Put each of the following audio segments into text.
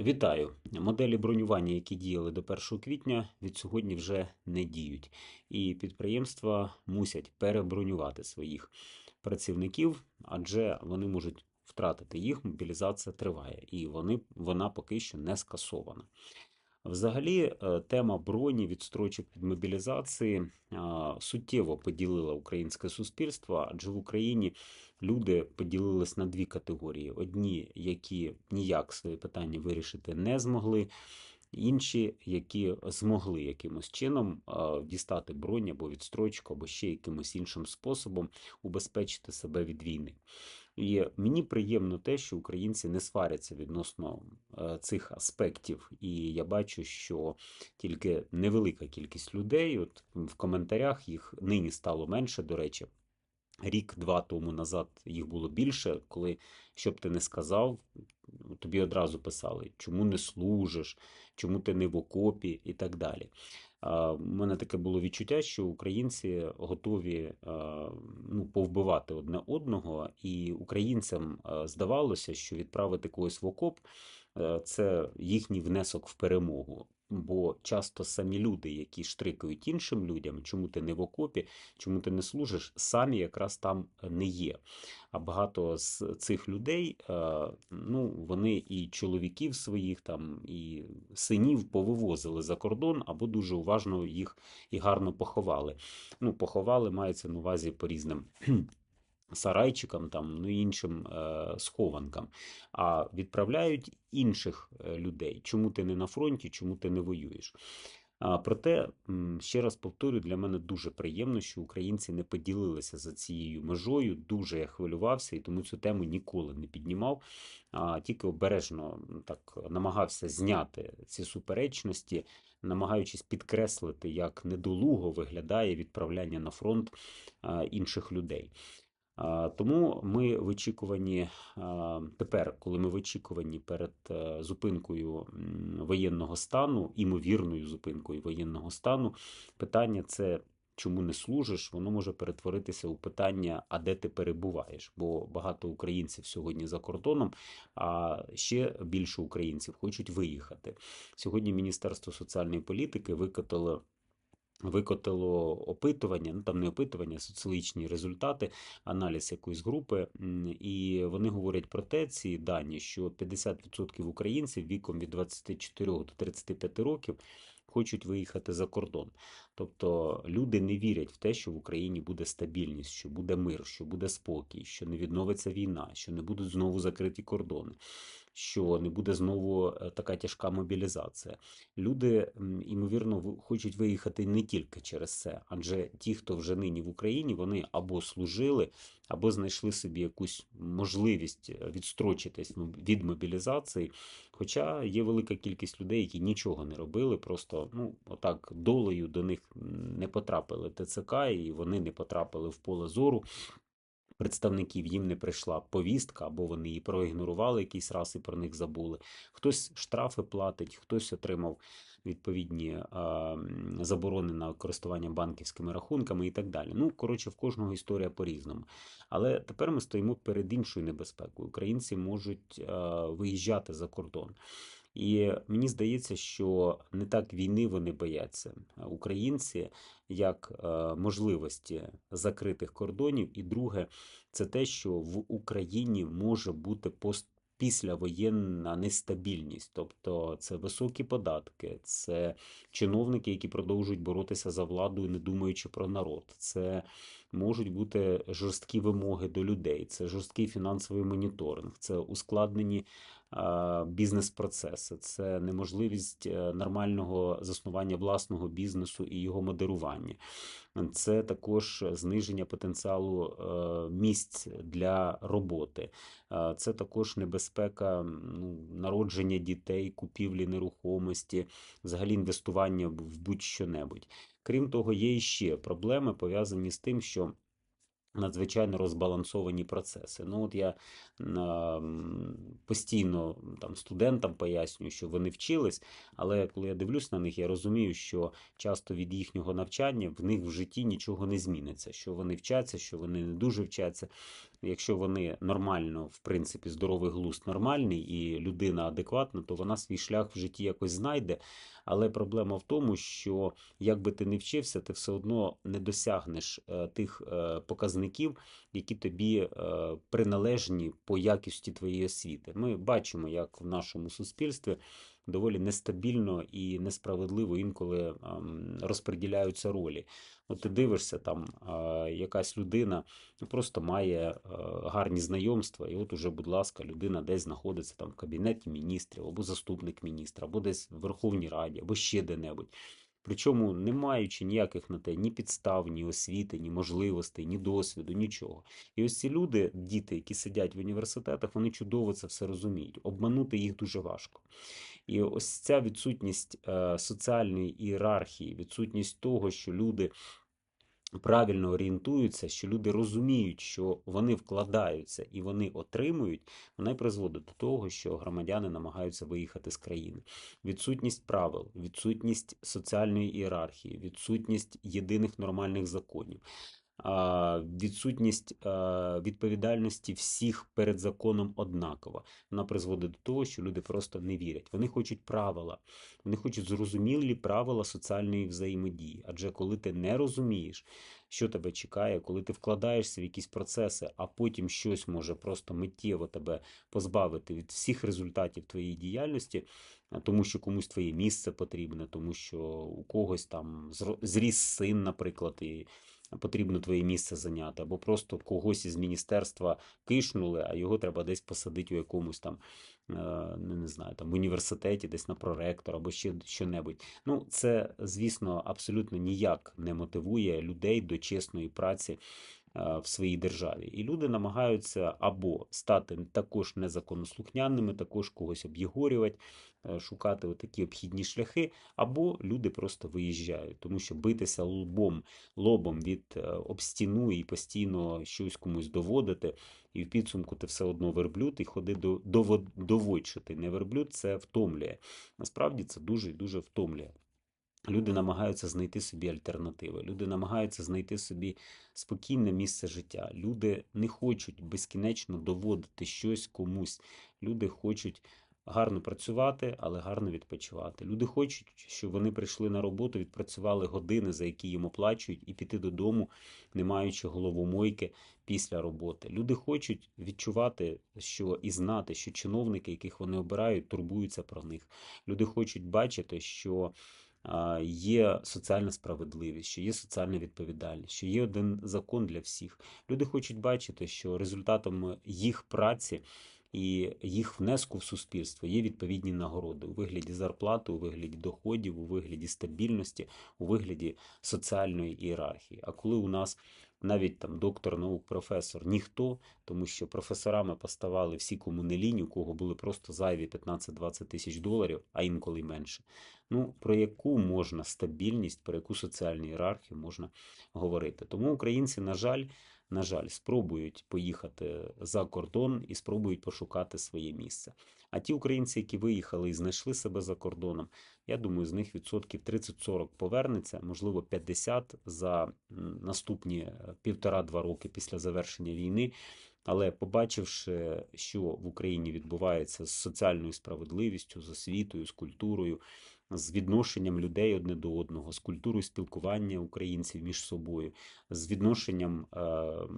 Вітаю! Моделі бронювання, які діяли до 1 квітня, від сьогодні вже не діють. І підприємства мусять перебронювати своїх працівників, адже вони можуть втратити їх. Мобілізація триває, і вони, вона поки що не скасована. Взагалі, е, тема броні, відстрочок від мобілізації суттєво поділила українське суспільство, адже в Україні люди поділились на дві категорії: одні, які ніяк свої питання вирішити не змогли, інші, які змогли якимось чином дістати бронь або відстрочку, або ще якимось іншим способом убезпечити себе від війни. І мені приємно те, що українці не сваряться відносно е, цих аспектів, і я бачу, що тільки невелика кількість людей, от в коментарях їх нині стало менше, до речі. Рік-два тому назад їх було більше, коли що б ти не сказав, тобі одразу писали, чому не служиш, чому ти не в окопі і так далі. У мене таке було відчуття, що українці готові ну, повбивати одне одного, і українцям здавалося, що відправити когось в окоп е, це їхній внесок в перемогу. Бо часто самі люди, які штрикають іншим людям, чому ти не в окопі, чому ти не служиш, самі якраз там не є. А багато з цих людей, ну вони і чоловіків своїх там, і синів повивозили за кордон, або дуже уважно їх і гарно поховали. Ну, поховали, мається на увазі по різним. Сарайчикам там, ну іншим е, схованкам, а відправляють інших е, людей. Чому ти не на фронті, чому ти не воюєш? А, Проте, ще раз повторюю, для мене дуже приємно, що українці не поділилися за цією межою. Дуже я хвилювався і тому цю тему ніколи не піднімав, а тільки обережно так намагався зняти ці суперечності, намагаючись підкреслити, як недолуго виглядає відправляння на фронт інших людей. Тому ми в очікуванні тепер, коли ми в очікуванні перед е, зупинкою воєнного стану, імовірною зупинкою воєнного стану, питання це. Чому не служиш, воно може перетворитися у питання, а де ти перебуваєш? Бо багато українців сьогодні за кордоном, а ще більше українців хочуть виїхати. Сьогодні Міністерство соціальної політики викотало Викотило опитування, ну там не опитування, соціологічні результати, аналіз якоїсь групи, і вони говорять про те, ці дані, що 50% українців віком від 24 до 35 років хочуть виїхати за кордон. Тобто люди не вірять в те, що в Україні буде стабільність, що буде мир, що буде спокій, що не відновиться війна, що не будуть знову закриті кордони що не буде знову е, така тяжка мобілізація. Люди, ймовірно, хочуть виїхати не тільки через це, адже ті, хто вже нині в Україні, вони або служили, або знайшли собі якусь можливість е, відстрочитись від мобілізації. Хоча є велика кількість людей, які нічого не робили, просто ну отак долею до них не потрапили ТЦК, і вони не потрапили в поле зору представників їм не прийшла повістка, або вони її проігнорували якийсь раз і про них забули. Хтось штрафи платить, хтось отримав відповідні а, заборони на користування банківськими рахунками і так далі. Ну, коротше, в кожного історія по-різному. Але тепер ми стоїмо перед іншою небезпекою. Українці можуть а, виїжджати за кордон. І мені здається, що не так війни вони бояться українці, як е, можливості закритих кордонів. І друге, це те, що в Україні може бути пост. Післявоєнна нестабільність, тобто це високі податки, це чиновники, які продовжують боротися за владу, не думаючи про народ. Це можуть бути жорсткі вимоги до людей, це жорсткий фінансовий моніторинг, це ускладнені бізнес-процеси, це неможливість е, нормального заснування власного бізнесу і його модерування. Це також зниження потенціалу е, місць для роботи, це також небезпека ну, народження дітей, купівлі нерухомості, взагалі інвестування в будь-що небудь. Крім того, є ще проблеми пов'язані з тим, що Надзвичайно розбалансовані процеси. Ну, от я постійно там студентам пояснюю, що вони вчились, але коли я дивлюсь на них, я розумію, що часто від їхнього навчання в них в житті нічого не зміниться. Що вони вчаться, що вони не дуже вчаться. Якщо вони нормально, в принципі, здоровий глузд нормальний і людина адекватна, то вона свій шлях в житті якось знайде. Але проблема в тому, що як би ти не вчився, ти все одно не досягнеш е, тих е, показників, які тобі е, приналежні по якості твоєї освіти. Ми бачимо, як в нашому суспільстві доволі нестабільно і несправедливо інколи ем, розподіляються ролі. От ти дивишся, там е, якась людина ну, просто має е, гарні знайомства, і от уже, будь ласка, людина десь знаходиться там в кабінеті міністрів, або заступник міністра, або десь в Верховній Раді, або ще де-небудь. Причому не маючи ніяких на те ні підстав, ні освіти, ні можливостей, ні досвіду, нічого. І ось ці люди, діти, які сидять в університетах, вони чудово це все розуміють. Обманути їх дуже важко. І ось ця відсутність е, соціальної ієрархії, відсутність того, що люди правильно орієнтуються, що люди розуміють, що вони вкладаються і вони отримують, вона й призводить до того, що громадяни намагаються виїхати з країни. Відсутність правил, відсутність соціальної ієрархії, відсутність єдиних нормальних законів. Відсутність відповідальності всіх перед законом однакова. Вона призводить до того, що люди просто не вірять. Вони хочуть правила, вони хочуть зрозумілі правила соціальної взаємодії. Адже коли ти не розумієш, що тебе чекає, коли ти вкладаєшся в якісь процеси, а потім щось може просто миттєво тебе позбавити від всіх результатів твоєї діяльності, тому що комусь твоє місце потрібне, тому що у когось там зріс син, наприклад, і потрібно твоє місце зайняти, або просто когось із міністерства кишнули, а його треба десь посадити у якомусь там, е, ну, не знаю, там в університеті, десь на проректор або ще що-небудь. Ну, це, звісно, абсолютно ніяк не мотивує людей до чесної праці в своїй державі. І люди намагаються або стати також незаконослухняними, також когось об'єгорювати, е, шукати такі обхідні шляхи, або люди просто виїжджають, тому що битися лбом, лобом від е, об стіну і постійно щось комусь доводити, і в підсумку ти все одно верблюд, і ходи до, довод, доводь, не верблюд, це втомлює. Насправді це дуже і дуже втомлює. Люди намагаються знайти собі альтернативи. Люди намагаються знайти собі спокійне місце життя. Люди не хочуть безкінечно доводити щось комусь. Люди хочуть гарно працювати, але гарно відпочивати. Люди хочуть, щоб вони прийшли на роботу, відпрацювали години, за які їм оплачують, і піти додому, не маючи головомойки після роботи. Люди хочуть відчувати, що і знати, що чиновники, яких вони обирають, турбуються про них. Люди хочуть бачити, що є соціальна справедливість, що є соціальна відповідальність, що є один закон для всіх. Люди хочуть бачити, що результатом їх праці і їх внеску в суспільство є відповідні нагороди у вигляді зарплати, у вигляді доходів, у вигляді стабільності, у вигляді соціальної ієрархії. А коли у нас навіть там доктор наук, професор, ніхто, тому що професорами поставали всі, кому не лінь, у кого були просто зайві 15-20 тисяч доларів, а інколи менше. Ну, про яку можна стабільність, про яку соціальну ієрархію можна говорити. Тому українці, на жаль, на жаль, спробують поїхати за кордон і спробують пошукати своє місце. А ті українці, які виїхали і знайшли себе за кордоном, я думаю, з них відсотків 30-40 повернеться, можливо, 50 за наступні е, півтора-два роки після завершення війни. Але побачивши, що в Україні відбувається з соціальною справедливістю, з освітою, з культурою, з відношенням людей одне до одного, з культурою спілкування українців між собою, з відношенням е,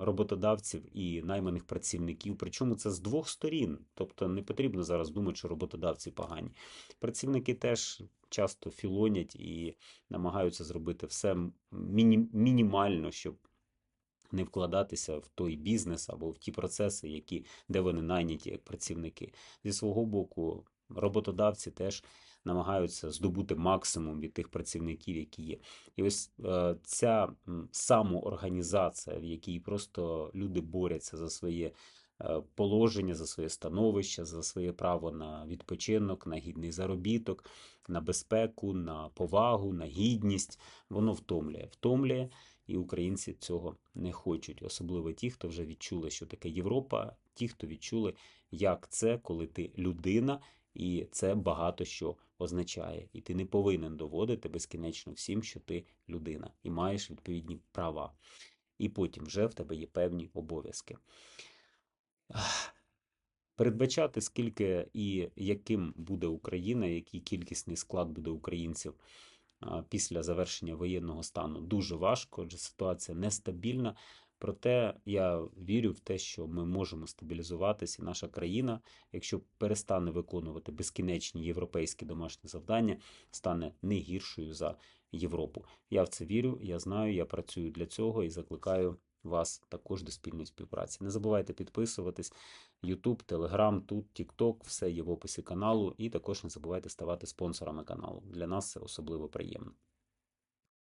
роботодавців і найманих працівників. Причому це з двох сторін. Тобто не потрібно зараз думати, що роботодавці погані. Працівники теж часто філонять і намагаються зробити все міні- мінімально, щоб не вкладатися в той бізнес або в ті процеси, які, де вони найняті як працівники. Зі свого боку, роботодавці теж намагаються здобути максимум від тих працівників, які є. І ось е, ця самоорганізація, в якій просто люди борються за своє е, положення, за своє становище, за своє право на відпочинок, на гідний заробіток, на безпеку, на повагу, на гідність, воно втомлює. Втомлює. І українці цього не хочуть, особливо ті, хто вже відчули, що таке Європа, ті, хто відчули, як це, коли ти людина, і це багато що означає. І ти не повинен доводити безкінечно всім, що ти людина і маєш відповідні права. і потім вже в тебе є певні обов'язки. Передбачати, скільки і яким буде Україна, який кількісний склад буде українців після завершення воєнного стану, дуже важко, адже ситуація нестабільна. Проте я вірю в те, що ми можемо стабілізуватися, і наша країна, якщо перестане виконувати безкінечні європейські домашні завдання, стане не гіршою за Європу. Я в це вірю, я знаю, я працюю для цього і закликаю вас також до спільної співпраці. Не забувайте підписуватись. YouTube, Telegram, тут TikTok, все є в описі каналу. І також не забувайте ставати спонсорами каналу. Для нас це особливо приємно.